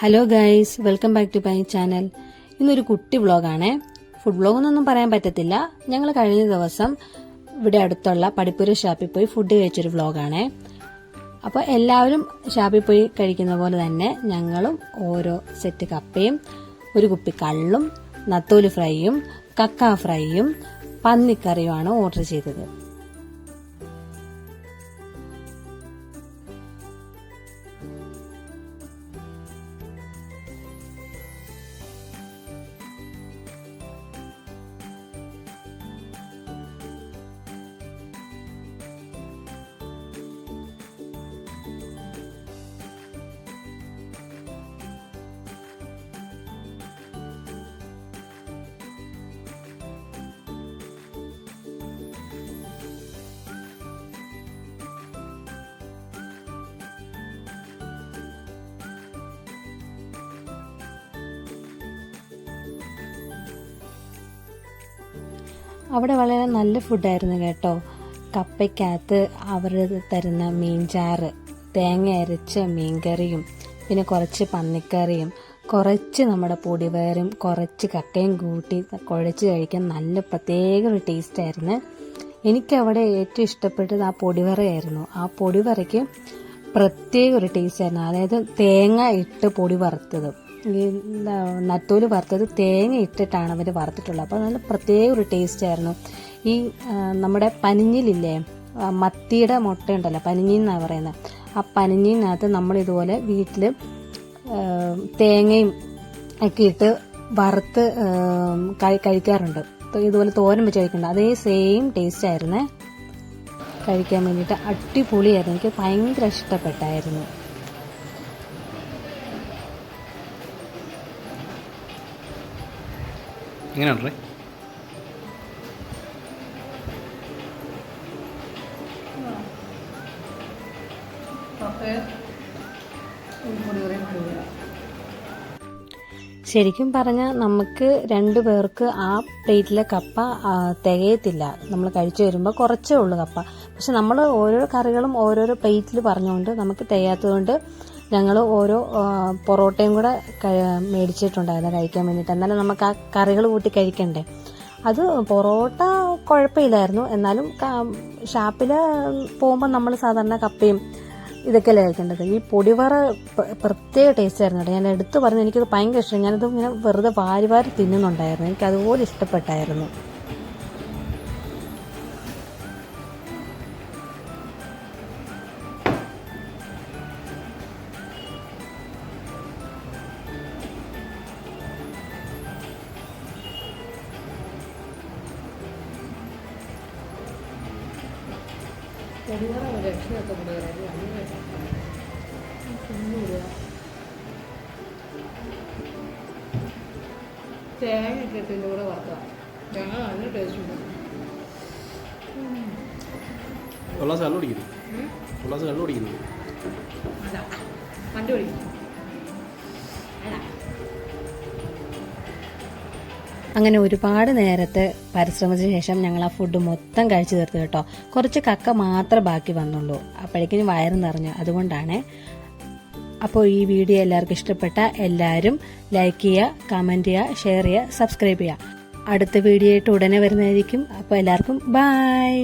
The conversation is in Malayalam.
Hello guys welcome back to my channel ഇന്നൊരു കുട്ടി വ്ളോഗാണേ. ഫുഡ് വ്ളോഗ് എന്നൊന്നും പറയാൻ പറ്റത്തില്ല. ഞങ്ങൾ കഴിഞ്ഞ ദിവസം ഇവിടെ അടുത്തുള്ള പടിപ്പുര ഷാപ്പിൽ പോയി ഫുഡ് കഴിച്ചൊരു വ്ളോഗാണേ. അപ്പോൾ എല്ലാവരും ഷാപ്പിൽ പോയി കഴിക്കുന്ന പോലെ തന്നെ ഞങ്ങളും ഓരോ സെറ്റ് കപ്പയും ഒരു കുപ്പി കള്ളും നത്തോലി ഫ്രൈയും കക്ക ഫ്രൈയും പന്നിക്കറിയുമാണ് ഓർഡർ ചെയ്തത്. അവിടെ വളരെ നല്ല ഫുഡായിരുന്നു കേട്ടോ. കപ്പയ്ക്കകത്ത് അവർ തരുന്ന മീൻചാറ് തേങ്ങ അരച്ച മീൻകറിയും പിന്നെ കുറച്ച് പന്നിക്കറിയും കുറച്ച് നമ്മുടെ പൊടിവയറും കുറച്ച് കക്കയും കൂട്ടി കുഴച്ച് കഴിക്കാൻ നല്ല പ്രത്യേക ഒരു ടേസ്റ്റായിരുന്നു എനിക്കവിടെ ഏറ്റവും ഇഷ്ടപ്പെട്ടത് ആ പൊടിവറയായിരുന്നു. ആ പൊടിവറയ്ക്ക് പ്രത്യേക ഒരു ടേസ്റ്റ് ആയിരുന്നു. അതായത് തേങ്ങ ഇട്ട് പൊടി വറുത്തത്. നത്തോൽ വറുത്തത് തേങ്ങ ഇട്ടിട്ടാണ് അവർ വറുത്തിട്ടുള്ളത്. അപ്പോൾ നല്ല പ്രത്യേക ഒരു ടേസ്റ്റ് ആയിരുന്നു. ഈ നമ്മുടെ പനിഞ്ഞിലില്ലേ മത്തിയുടെ മുട്ട ഉണ്ടല്ലോ പനിഞ്ഞി എന്നാണ് പറയുന്നത്. ആ പനിഞ്ഞിനകത്ത് നമ്മളിതുപോലെ വീട്ടിൽ തേങ്ങയും ഒക്കെ ഇട്ട് വറുത്ത് കഴിക്കാറുണ്ട്. ഇതുപോലെ തോരൻ വെച്ച് കഴിക്കുന്നുണ്ട്. അതേ സെയിം ടേസ്റ്റ് ആയിരുന്നേ. കഴിക്കാൻ വേണ്ടിയിട്ട് അടിപൊളിയായിരുന്നു. എനിക്ക് ഭയങ്കര ഇഷ്ടപ്പെട്ടായിരുന്നു. എങ്ങനെയുണ്ടേ ശരിക്കും പറഞ്ഞാൽ നമുക്ക് രണ്ടു പേർക്ക് ആ പ്ലേറ്റിലെ കപ്പ തികയത്തില്ല. നമ്മൾ കഴിച്ചു വരുമ്പോൾ കുറച്ചേ ഉള്ളൂ കപ്പ. പക്ഷെ നമ്മൾ ഓരോ കറികളും ഓരോരോ പ്ലേറ്റിൽ പറഞ്ഞുകൊണ്ട് നമുക്ക് തികയാത്തതുകൊണ്ട് ഞങ്ങൾ ഓരോ പൊറോട്ടയും കൂടെ മേടിച്ചിട്ടുണ്ടായിരുന്നു കഴിക്കാൻ വേണ്ടിയിട്ട്. എന്നാലും നമുക്ക് ആ കറികൾ കൂട്ടി കഴിക്കണ്ടേ? അത് പൊറോട്ട കുഴപ്പമില്ലായിരുന്നു. എന്നാലും ഷാപ്പിൽ പോകുമ്പോൾ നമ്മൾ സാധാരണ കപ്പയും ഇതൊക്കെയല്ലേ കഴിക്കേണ്ടത്. ഈ പൊടിവറ പ്രത്യേക ടേസ്റ്റ് ആയിരുന്നു കേട്ടോ. ഞാൻ എടുത്തു പറഞ്ഞു എനിക്കത് ഭയങ്കര ഇഷ്ടം ഞാനത് ഇങ്ങനെ വെറുതെ വാരി വാരി തിന്നുന്നുണ്ടായിരുന്നു. എനിക്ക് അതുപോലെ ഇഷ്ടപ്പെട്ടായിരുന്നു. തേങ്ങ ഇട്ടിട്ട് കൂടെ വറുക്കാം തേങ്ങ നല്ല ടേസ്റ്റ് ഉണ്ട്. ഗ്ലാസ് കള്ളു കുടിക്കുന്നു. ഗ്ലാസ് കള്ളു കുടിക്കുന്നു. വണ്ടി ഓടിക്കും അങ്ങനെ ഒരുപാട് നേരത്തെ പരിശ്രമിച്ച ശേഷം ഞങ്ങൾ ആ ഫുഡ് മൊത്തം കഴിച്ചു തീർത്തു കേട്ടോ. കുറച്ച് കക്ക മാത്രം ബാക്കി വന്നുള്ളൂ. അപ്പോഴേക്കും വയറ് നിറഞ്ഞു. അതുകൊണ്ടാണ് അപ്പോൾ ഈ വീഡിയോ എല്ലാവർക്കും ഇഷ്ടപ്പെട്ട എല്ലാവരും ലൈക്ക് ചെയ്യുക കമന്റ് ചെയ്യുക ഷെയർ ചെയ്യുക സബ്സ്ക്രൈബ് ചെയ്യുക. അടുത്ത വീഡിയോ ആയിട്ട് ഉടനെ വരുന്നതായിരിക്കും. അപ്പോൾ എല്ലാവർക്കും ബായ്